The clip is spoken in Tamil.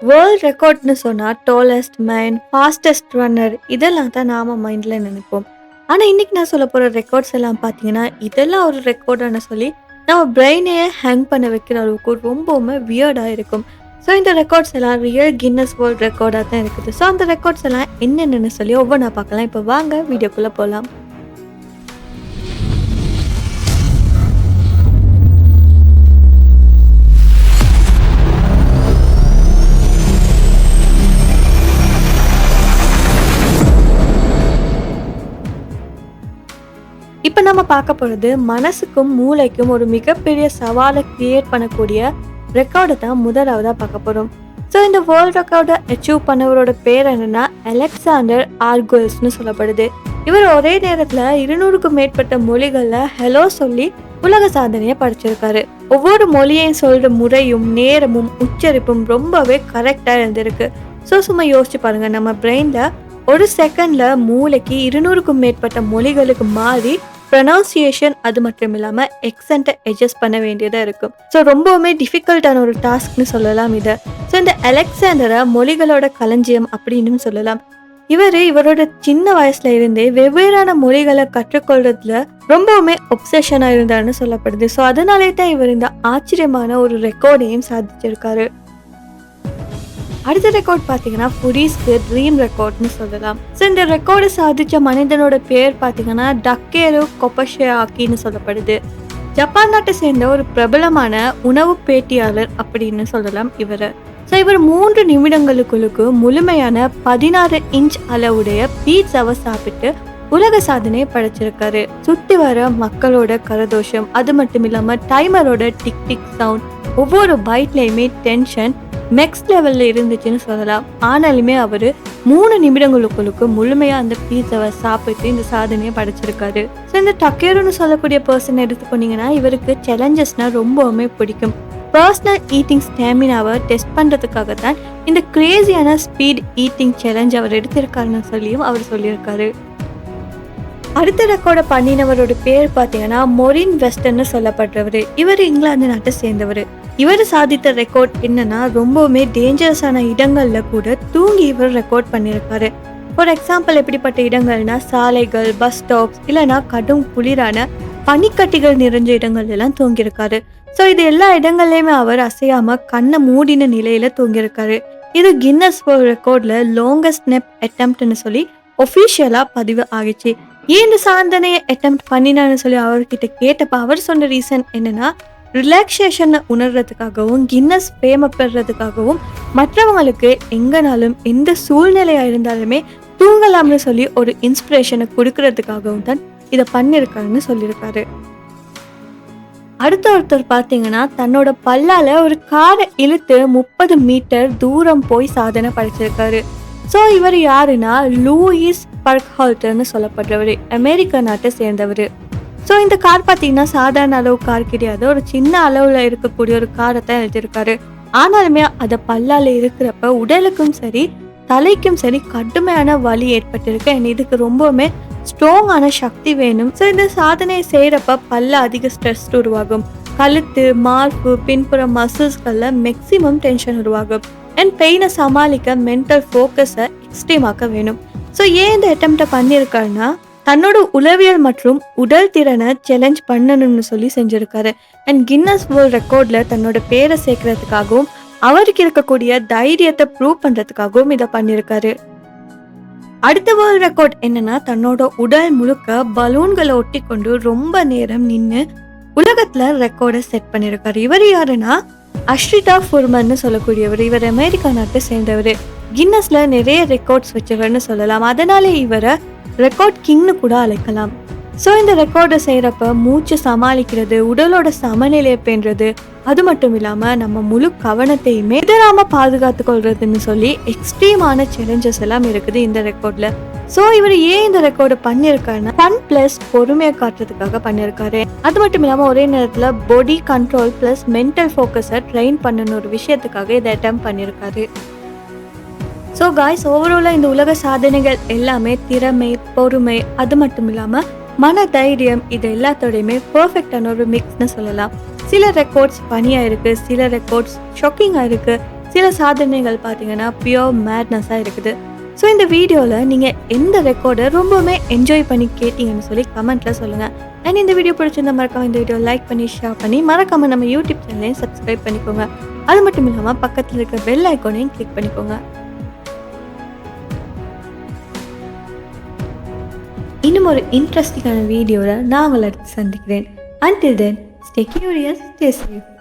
வேர்ல்ட் ரெக்கார்ட்னு சொன்னால் டோலஸ்ட் மேன் ஃபாஸ்டஸ்ட் ரன்னர் இதெல்லாம் தான் நாம் மைண்டில் நினைப்போம். ஆனால் இன்னைக்கு நான் சொல்ல போகிற ரெக்கார்ட்ஸ் எல்லாம் பார்த்தீங்கன்னா இதெல்லாம் ஒரு ரெக்கார்டான சொல்லி நம்ம பிரெயினையே ஹேங் பண்ண வைக்கிற அளவுக்கு ரொம்பவுமே வியர்டாக இருக்கும். ஸோ இந்த ரெக்கார்ட்ஸ் எல்லாம் ரியல் கின்னஸ் வேர்ல்ட் ரெக்கார்டாக தான் இருக்குது. ஸோ அந்த ரெக்கார்ட்ஸ் எல்லாம் என்னென்னு சொல்லி ஒவ்வொன்றா பார்க்கலாம். இப்போ வாங்க வீடியோக்குள்ளே போகலாம் நம்ம பார்க்க போகிறது மனசுக்கும் மூளைக்கும் ஒரு மிகப்பெரிய சவாலை கிரியேட் பண்ணக்கூடிய ரெக்கார்டை தான் முதலாவதாக பார்க்க போகிறோம் ஸோ இந்த வேர்ல்ட் ரெக்கார்டை அச்சீவ் பண்ணவரோட பேர் என்னன்னா அலெக்சாண்டர் ஆர்கோல்ஸ்னு சொல்லப்படுது. இவர் ஒரே நேரத்தில் இருநூறுக்கும் மேற்பட்ட மொழிகளில் ஹலோ சொல்லி உலக சாதனையை படைச்சிருக்காரு. ஒவ்வொரு மொழியையும் சொல்கிற முறையும் நேரமும் உச்சரிப்பும் ரொம்பவே கரெக்டாக இருந்திருக்கு. ஸோ சும்மா யோசிச்சு பாருங்கள் நம்ம பிரெயினில் ஒரு செகண்டில் மூளைக்கு இருநூறுக்கும் மேற்பட்ட மொழிகளுக்கு மாறி ப்ரொனவுன்சியேஷன் அது மட்டும் இல்லாமல் எக்ஸண்ட்டை அட்ஜஸ்ட் பண்ண வேண்டியதாக இருக்கும். ஸோ ரொம்பவுமே டிஃபிகல்ட்டான ஒரு டாஸ்க்னு சொல்லலாம் இதை. ஸோ இந்த அலெக்சாண்டரை மொழிகளோட களஞ்சியம் அப்படின்னு சொல்லலாம். இவர் இவரோட சின்ன வயசுல இருந்தே வெவ்வேறான மொழிகளை கற்றுக்கொள்றதுல ரொம்பவுமே ஒப்சஷனாக இருந்தாருன்னு சொல்லப்படுது. ஸோ அதனாலே தான் இவர் இந்த ஆச்சரியமான ஒரு ரெக்கார்டையும் சாதிச்சிருக்காரு. அடுத்த ரெக்கார்ட் பார்த்தீங்கன்னா புரிஸ்க்கு ட்ரீம் ரெக்கார்ட்னு சொல்லலாம். ஸோ இந்த ரெக்கார்டை சாதிச்ச மனிதனோட பேர் பார்த்தீங்கன்னா டக்கேரு கொப்பஷியாக்கின்னு சொல்லப்படுது. ஜப்பான் நாட்டை சேர்ந்த ஒரு பிரபலமான உணவு பேட்டியாளர் அப்படின்னு சொல்லலாம் இவர். ஸோ இவர் மூன்று நிமிடங்களுக்குள்ளுக்கு முழுமையான பதினாறு இன்ச் அளவுடைய பீட்சாவை சாப்பிட்டு உலக சாதனையை படைச்சிருக்காரு. சுத்தி வர மக்களோட கரதோஷம் அது மட்டும் இல்லாம டைமரோட டிக் டிக் சவுண்ட் ஒவ்வொரு பைட்லயுமே டென்ஷன் நெக்ஸ்ட் லெவலில் இருந்துச்சுன்னு சொல்லலாம். ஆனாலுமே அவர் மூணு நிமிடங்களுக்குள்ளுக்கு முழுமையாக அந்த பீஸாவை சாப்பிட்டு இந்த சாதனையை படைச்சிருக்காரு. ஸோ இந்த டக்கேருன்னு சொல்லக்கூடிய பர்சன் எடுத்துக்கொண்டீங்கன்னா இவருக்கு சேலஞ்சஸ்னால் ரொம்பவுமே பிடிக்கும். பர்சனல் ஈட்டிங் ஸ்டாமினாவை டெஸ்ட் பண்ணுறதுக்காக தான் இந்த கிரேசியான ஸ்பீட் ஈட்டிங் சேலஞ்ச் அவர் எடுத்திருக்காருன்னு சொல்லியும் அவர் சொல்லியிருக்காரு. அடுத்த ரெக்கார்டை பண்ணினவரோட பேர் பார்த்தீங்கன்னா மொரின் வெஸ்டர்னு சொல்லப்படுறவர். இவர் இங்கிலாந்து நாட்டை சேர்ந்தவர். இவர் சாதித்த ரெக்கார்ட் என்னன்னா ரொம்பவுமே டேஞ்சரஸான இடங்கள்ல கூட தூங்கி இவர் ரெக்கார்ட் பண்ணியிருக்காரு ஃபார் எக்ஸாம்பிள் எப்படிப்பட்ட இடங்கள்னா சாலைகள் பஸ் ஸ்டாப்ஸ் இல்லைன்னா கடும் குளிரான பனிக்கட்டிகள் நிறைஞ்ச இடங்கள் எல்லாம் தூங்கியிருக்காரு. ஸோ இது எல்லா இடங்கள்லையுமே அவர் அசையாம கண்ணை மூடின நிலையில தூங்கியிருக்காரு. இது கின்னஸ் வேர்ல்ட் ரெக்கார்ட்ல லாங்கஸ்ட் நெப் அட்டம்ப்ட்னு சொல்லி ஒஃபீஷியலாக பதிவு ஆகிச்சு. ஏன் இந்த சாதனையை அட்டம் பண்ணினான்னு சொல்லி அவர்கிட்ட கேட்டப்ப அவர் சொன்ன ரீசன் என்னன்னா ரிலாக்ஸேஷனை உணர்றதுக்காகவும் கின்னஸ் பேம பெறதுக்காகவும் மற்றவங்களுக்கு எங்கனாலும் எந்த சூழ்நிலையா இருந்தாலுமே தூங்கலாம்னு சொல்லி ஒரு இன்ஸ்பிரேஷனை கொடுக்கறதுக்காகவும் தான் இதை பண்ணியிருக்காருன்னு சொல்லியிருக்காரு. அடுத்த ஒருத்தர் பார்த்தீங்கன்னா தன்னோட பல்லால ஒரு காரை இழுத்து முப்பது மீட்டர் தூரம் போய் சாதனை படைச்சிருக்காரு. ஸோ இவர் யாருன்னா லூயிஸ் பர்க் ஹால்டர்னு சொல்லப்படுறவர். அமெரிக்க நாட்டை சேர்ந்தவர். ஸோ இந்த கார் பார்த்தீங்கன்னா சாதாரண அளவு கார் கிடையாது. ஒரு சின்ன அளவில் இருக்கக்கூடிய ஒரு காரை தான் எழுதியிருக்காரு. ஆனாலுமே அதை பல்லால் இருக்கிறப்ப உடலுக்கும் சரி தலைக்கும் சரி கடுமையான வலி ஏற்பட்டிருக்கு. என் இதுக்கு ரொம்பவுமே ஸ்ட்ராங்கான சக்தி வேணும். ஸோ இந்த சாதனையை செய்கிறப்ப பல்ல அதிக ஸ்ட்ரெஸ் உருவாகும். கழுத்து மார்பு பின்புற மசில்ஸ்களில் மேக்ஸிமம் டென்ஷன் உருவாகும். அண்ட் பெயினை சமாளிக்க மென்டல் ஃபோக்கஸை எக்ஸ்ட்ரீமாக்க வேணும். ஸோ ஏன் இந்த அட்டம்ப்டை பண்ணியிருக்காருன்னா தன்னோட உளவியல் மற்றும் உடல் திறனை சேலஞ்ச் பண்ணணும்னு சொல்லி செஞ்சுருக்காரு. அண்ட் கின்னஸ் வேர்ல்ட் ரெக்கார்டில் தன்னோட பேரை சேர்க்கறதுக்காகவும் அவருக்கு இருக்கக்கூடிய தைரியத்தை ப்ரூவ் பண்ணுறதுக்காகவும் இதை பண்ணியிருக்காரு. அடுத்த வேர்ல்ட் ரெக்கார்ட் என்னன்னா தன்னோட உடல் முழுக்க பலூன்களை ஒட்டி கொண்டு ரொம்ப நேரம் நின்று உலகத்தில் ரெக்கார்டை செட் பண்ணியிருக்காரு. இவர் யாருன்னா அஷ்ரிதா ஃபுர்மன்னு சொல்லக்கூடியவர் இவர் அமெரிக்கா நாட்டை சேர்ந்தவர். கின்னஸ்ல நிறைய ரெக்கார்ட்ஸ் வச்சவர்னு சொல்லலாம். அதனாலே இவரை ரெக்கார்ட் கிங்னு கூட அழைக்கலாம். ஸோ இந்த ரெக்கார்டை செய்கிறப்ப மூச்சு சமாளிக்கிறது உடலோட சமநிலையை பேன்றது அது மட்டும் இல்லாமல் நம்ம முழு கவனத்தையுமே எதிராம பாதுகாத்து கொள்றதுன்னு சொல்லி எக்ஸ்ட்ரீமான சேலஞ்சஸ் எல்லாம் இருக்குது இந்த ரெக்கார்டில் ஸோ இவர் ஏன் இந்த ரெக்கார்டு பண்ணியிருக்காருன்னா ஃபன் ப்ளஸ் பொறுமையை காட்டுறதுக்காக பண்ணியிருக்காரு அது மட்டும் இல்லாமல் ஒரே நேரத்தில் பாடி கண்ட்ரோல் ப்ளஸ் மென்டல் ஃபோக்கஸை ட்ரெயின் பண்ணணும் ஒரு விஷயத்துக்காக இதை அட்டம் பண்ணியிருக்காரு ஸோ காய்ஸ் ஓவராலாக இந்த உலக சாதனைகள் எல்லாமே திறமை பொறுமை அது மட்டும் இல்லாமல் மன தைரியம் இது எல்லாத்தோடையுமே பர்ஃபெக்டான ஒரு மிக்ஸ்னு சொல்லலாம். சில ரெக்கார்ட்ஸ் பனியாக இருக்குது சில ரெக்கார்ட்ஸ் ஷாக்கிங்காக இருக்குது சில சாதனைகள் பார்த்தீங்கன்னா பியோர் மேட்னஸாக இருக்குது. ஸோ இந்த வீடியோவில் நீங்கள் எந்த ரெக்கார்டை ரொம்பவுமே என்ஜாய் பண்ணி கேட்டீங்கன்னு சொல்லி கமெண்ட்டில் சொல்லுங்கள் அண்ட் இந்த வீடியோ பிடிச்சிருந்த மறக்காம இந்த வீடியோ லைக் பண்ணி ஷேர் பண்ணி மறக்காம நம்ம யூடியூப் சேனலையும் சப்ஸ்கிரைப் பண்ணிக்கோங்க. அது மட்டும் இல்லாமல் பக்கத்தில் இருக்க பெல் ஐக்கோனையும் கிளிக் பண்ணிக்கோங்க. இன்னும் ஒரு இன்ட்ரெஸ்டிங்கான வீடியோவில் நான் உங்களை சந்திக்கிறேன். Until then Stay curious, stay safe.